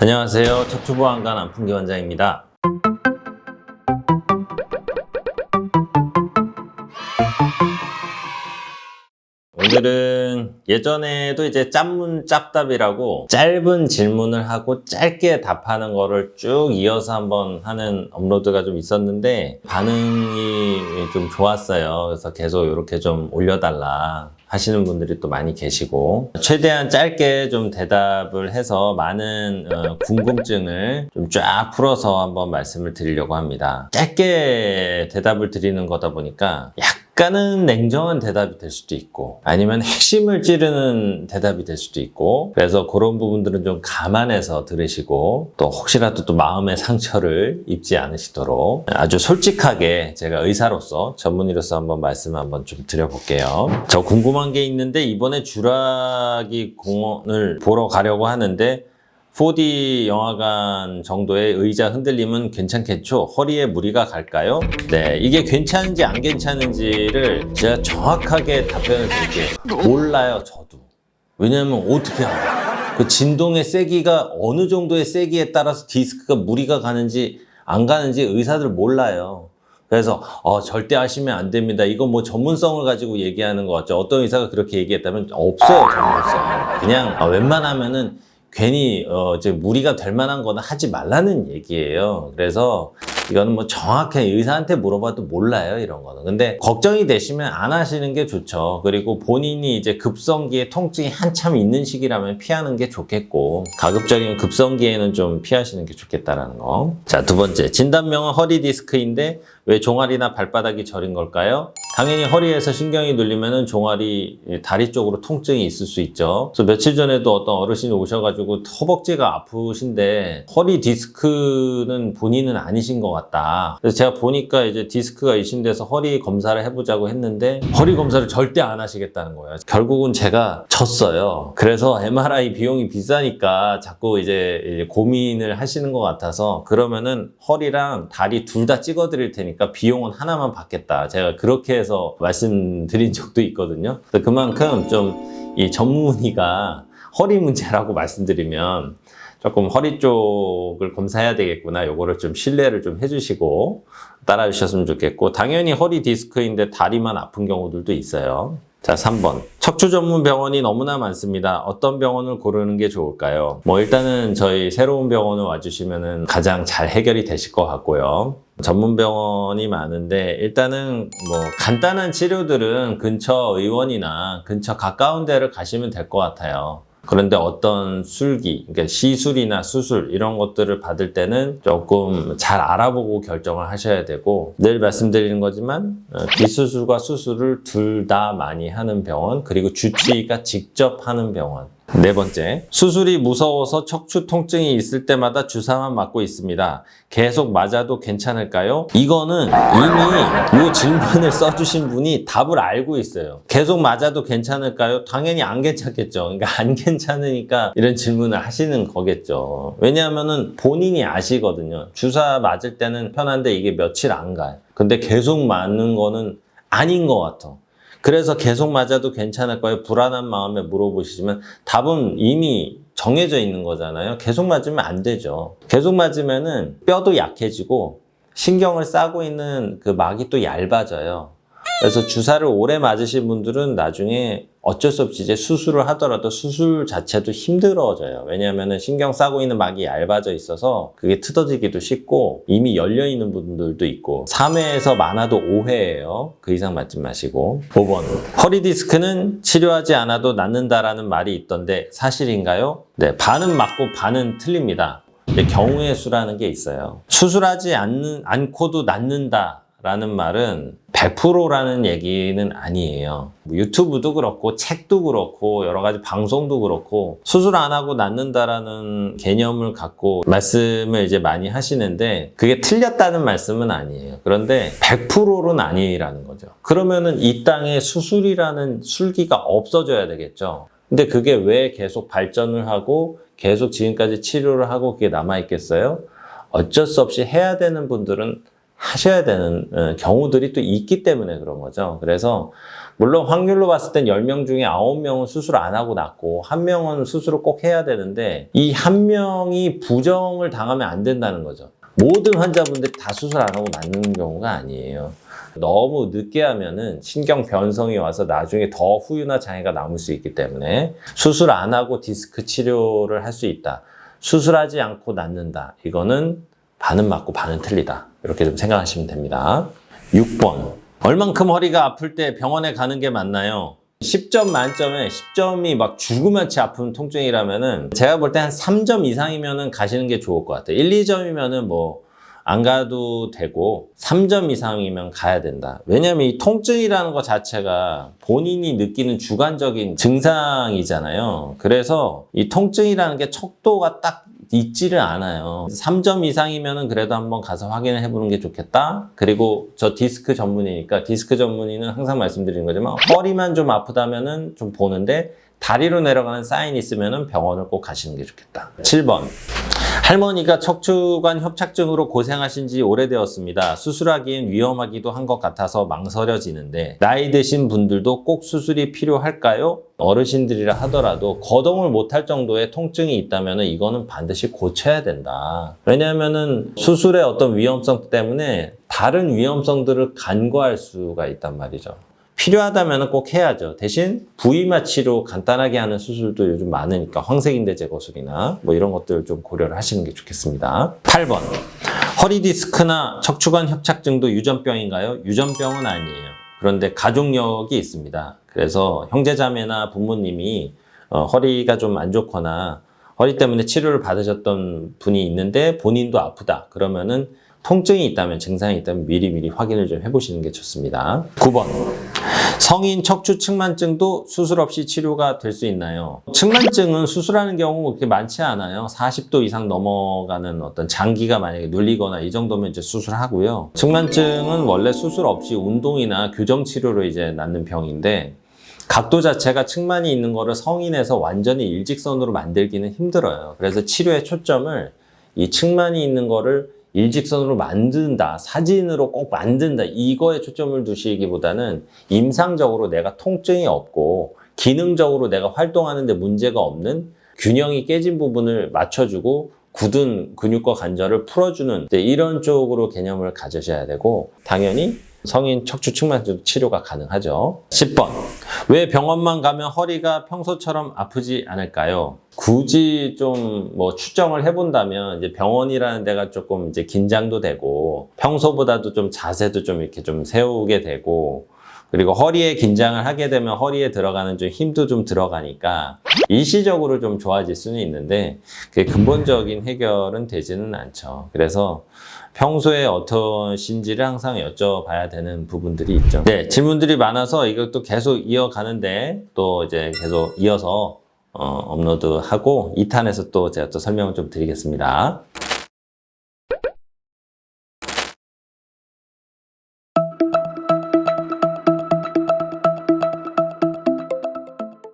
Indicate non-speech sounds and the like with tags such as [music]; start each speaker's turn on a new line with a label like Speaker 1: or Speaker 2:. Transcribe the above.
Speaker 1: 안녕하세요. 척추보안관 안풍기 원장입니다. 오늘은 예전에도 이제 짠문 짭답이라고 짧은 질문을 하고 짧게 답하는 거를 쭉 이어서 한번 하는 업로드가 좀 있었는데 반응이 좀 좋았어요. 그래서 계속 이렇게 좀 올려달라. 하시는 분들이 또 많이 계시고 최대한 짧게 좀 대답을 해서 많은 어, 궁금증을 좀 쫙 풀어서 한번 말씀을 드리려고 합니다. 짧게 대답을 드리는 거다 보니까 약 간은 냉정한 대답이 될 수도 있고 아니면 핵심을 찌르는 대답이 될 수도 있고 그래서 그런 부분들은 좀 감안해서 들으시고 또 혹시라도 또 마음의 상처를 입지 않으시도록 아주 솔직하게 제가 의사로서 전문의로서 한번 말씀 한번 좀 드려볼게요. 저 궁금한 게 있는데 이번에 주라기 공원을 보러 가려고 하는데 4D 영화관 정도의 의자 흔들림은 괜찮겠죠? 허리에 무리가 갈까요? 네, 이게 괜찮은지 안 괜찮은지를 제가 정확하게 답변을 드릴게요. 몰라요, 저도. 왜냐면 어떻게 알아요? 그 진동의 세기가 어느 정도의 세기에 따라서 디스크가 무리가 가는지 안 가는지 의사들 몰라요. 그래서 어, 절대 하시면 안 됩니다. 이건 뭐 전문성을 가지고 얘기하는 것 같죠. 어떤 의사가 그렇게 얘기했다면 없어요 전문성. 그냥 어, 웬만하면은 괜히 어, 이제 무리가 될 만한 거는 하지 말라는 얘기예요. 그래서 이거는 뭐 정확하게 의사한테 물어봐도 몰라요, 이런 거는. 근데 걱정이 되시면 안 하시는 게 좋죠. 그리고 본인이 이제 급성기에 통증이 한참 있는 시기라면 피하는 게 좋겠고, 가급적이면 급성기에는 좀 피하시는 게 좋겠다라는 거. 자, 두 번째. 진단명은 허리 디스크인데 왜 종아리나 발바닥이 저린 걸까요? 당연히 허리에서 신경이 눌리면은 종아리, 다리 쪽으로 통증이 있을 수 있죠. 그래서 며칠 전에도 어떤 어르신이 오셔가지고 허벅지가 아프신데 허리 디스크는 본인은 아니신 것 같 다. 그래서 제가 보니까 이제 디스크가 의심돼서 허리 검사를 해보자고 했는데 허리 검사를 절대 안 하시겠다는 거예요. 결국은 제가 졌어요. 그래서 MRI 비용이 비싸니까 자꾸 이제 고민을 하시는 것 같아서 그러면은 허리랑 다리 둘 다 찍어드릴 테니까 비용은 하나만 받겠다. 제가 그렇게 해서 말씀드린 적도 있거든요. 그만큼 좀 이 전문의가 허리 문제라고 말씀드리면 조금 허리 쪽을 검사해야 되겠구나. 요거를 좀 신뢰를 좀 해주시고 따라 주셨으면 좋겠고 당연히 허리 디스크인데 다리만 아픈 경우들도 있어요. 자, 3번. 척추 전문 병원이 너무나 많습니다. 어떤 병원을 고르는 게 좋을까요? 뭐, 일단은 저희 새로운 병원을 와주시면 가장 잘 해결이 되실 것 같고요. 전문 병원이 많은데, 일단은 뭐, 간단한 치료들은 근처 의원이나 근처 가까운 데를 가시면 될 것 같아요. 그런데 어떤 술기, 그러니까 시술이나 수술 이런 것들을 받을 때는 조금 잘 알아보고 결정을 하셔야 되고 늘 말씀드리는 거지만 어, 비수술과 수술을 둘 다 많이 하는 병원 그리고 주치의가 직접 하는 병원 네 번째, 수술이 무서워서 척추 통증이 있을 때마다 주사만 맞고 있습니다. 계속 맞아도 괜찮을까요? 이거는 이미 이 질문을 써주신 분이 답을 알고 있어요. 계속 맞아도 괜찮을까요? 당연히 안 괜찮겠죠. 그러니까 [laughs] 안 괜찮으니까 이런 질문을 하시는 거겠죠. 왜냐하면은 본인이 아시거든요. 주사 맞을 때는 편한데 이게 며칠 안 가요. 근데 계속 맞는 거는 아닌 것 같아. 그래서 계속 맞아도 괜찮을까요? 불안한 마음에 물어보시지만 답은 이미 정해져 있는 거잖아요. 계속 맞으면 안 되죠. 계속 맞으면은 뼈도 약해지고 신경을 싸고 있는 그 막이 또 얇아져요. 그래서 주사를 오래 맞으신 분들은 나중에 어쩔 수 없이 이제 수술을 하더라도 수술 자체도 힘들어져요. 왜냐하면 신경 싸고 있는 막이 얇아져 있어서 그게 틀어지기도 쉽고 이미 열려 있는 분들도 있고 3회에서 많아도 5회예요. 그 이상 맞지 마시고 5번 허리 디스크는 치료하지 않아도 낫는다라는 말이 있던데 사실인가요? 네, 반은 맞고 반은 틀립니다. 경우의 수라는 게 있어요. 수술하지 않는, 않고도 낫는다. 라는 말은 100%라는 얘기는 아니에요. 뭐 유튜브도 그렇고 책도 그렇고 여러 가지 방송도 그렇고 수술 안 하고 낫는다라는 개념을 갖고 말씀을 이제 많이 하시는데 그게 틀렸다는 말씀은 아니에요. 그런데 100%는 아니라는 거죠. 그러면은 이 땅에 수술이라는 술기가 없어져야 되겠죠. 근데 그게 왜 계속 발전을 하고 계속 지금까지 치료를 하고 그게 남아 있겠어요? 어쩔 수 없이 해야 되는 분들은 하셔야 되는 어, 경우들이 또 있기 때문에 그런 거죠. 그래서 물론 확률로 봤을 땐 10명 중에 9명은 수술 안 하고 낫고 한 명은 수술을 꼭 해야 되는데 이한 명이 부정을 당하면 안 된다는 거죠. 모든 환자분들이 다 수술 안 하고 낫는 경우가 아니에요. 너무 늦게 하면은 신경 변성이 와서 나중에 더 후유나 장애가 남을 수 있기 때문에 수술 안 하고 디스크 치료를 할 수 있다. 수술하지 않고 낫는다. 이거는 반은 맞고 반은 틀리다. 이렇게 좀 생각하시면 됩니다. 6번. 얼만큼 허리가 아플 때 병원에 가는 게 맞나요? 10점 만점에 10점이 막 죽음같이 아픈 통증이라면은 제가 볼 때 한 3점 이상이면은 가시는 게 좋을 것 같아요. 1, 2점이면은 뭐 안 가도 되고 3점 이상이면 가야 된다. 왜냐하면 이 통증이라는 것 자체가 본인이 느끼는 주관적인 증상이잖아요. 그래서 이 통증이라는 게 척도가 딱 있지를 않아요. 3점 이상이면은 그래도 한번 가서 확인을 해보는 게 좋겠다. 그리고 저 디스크 전문이니까 디스크 전문의는 항상 말씀드리는 거지만 허리만 좀 아프다면은 좀 보는데 다리로 내려가는 사인이 있으면은 병원을 꼭 가시는 게 좋겠다. 7번. 할머니가 척추관 협착증으로 고생하신 지 오래되었습니다. 수술하기엔 위험하기도 한 것 같아서 망설여지는데 나이 드신 분들도 꼭 수술이 필요할까요? 어르신들이라 하더라도 거동을 못할 정도의 통증이 있다면 이거는 반드시 고쳐야 된다. 왜냐하면은 수술의 어떤 위험성 때문에 다른 위험성들을 간과할 수가 있단 말이죠. 필요하다면 꼭 해야죠. 대신 부위마 치료 간단하게 하는 수술도 요즘 많으니까 황색인대 제거술이나 뭐 이런 것들 좀 고려를 하시는 게 좋겠습니다. 8번. 허리 디스크나 척추관 협착증도 유전병인가요? 유전병은 아니에요. 그런데 가족력이 있습니다. 그래서 형제자매나 부모님이 어, 허리가 좀 안 좋거나 허리 때문에 치료를 받으셨던 분이 있는데 본인도 아프다. 그러면은 통증이 있다면 증상이 있다면 미리미리 확인을 좀 해보시는 게 좋습니다. 9번. 성인 척추 측만증도 수술 없이 치료가 될 수 있나요? 측만증은 수술하는 경우 그렇게 많지 않아요. 40도 이상 넘어가는 어떤 장기가 만약에 눌리거나 이 정도면 이제 수술하고요. 측만증은 원래 수술 없이 운동이나 교정 치료로 이제 낫는 병인데 각도 자체가 측만이 있는 거를 성인에서 완전히 일직선으로 만들기는 힘들어요. 그래서 치료의 초점을 이 측만이 있는 거를 일직선으로 만든다, 사진으로 꼭 만든다, 이거에 초점을 두시기보다는 임상적으로 내가 통증이 없고 기능적으로 내가 활동하는데 문제가 없는 균형이 깨진 부분을 맞춰주고 굳은 근육과 관절을 풀어주는 네, 이런 쪽으로 개념을 가지셔야 되고 당연히 성인 척추 측만증 치료가 가능하죠. 10번. 왜 병원만 가면 허리가 평소처럼 아프지 않을까요? 굳이 좀 뭐 추정을 해본다면 이제 병원이라는 데가 조금 이제 긴장도 되고 평소보다도 좀 자세도 좀 이렇게 좀 세우게 되고 그리고 허리에 긴장을 하게 되면 허리에 들어가는 좀 힘도 좀 들어가니까 일시적으로 좀 좋아질 수는 있는데 그게 근본적인 해결은 되지는 않죠. 그래서 평소에 어떠신지를 항상 여쭤봐야 되는 부분들이 있죠. 네, 질문들이 많아서 이것도 계속 이어가는데 또 이제 계속 이어서 어, 업로드하고 2탄에서 또 제가 또 설명을 좀 드리겠습니다.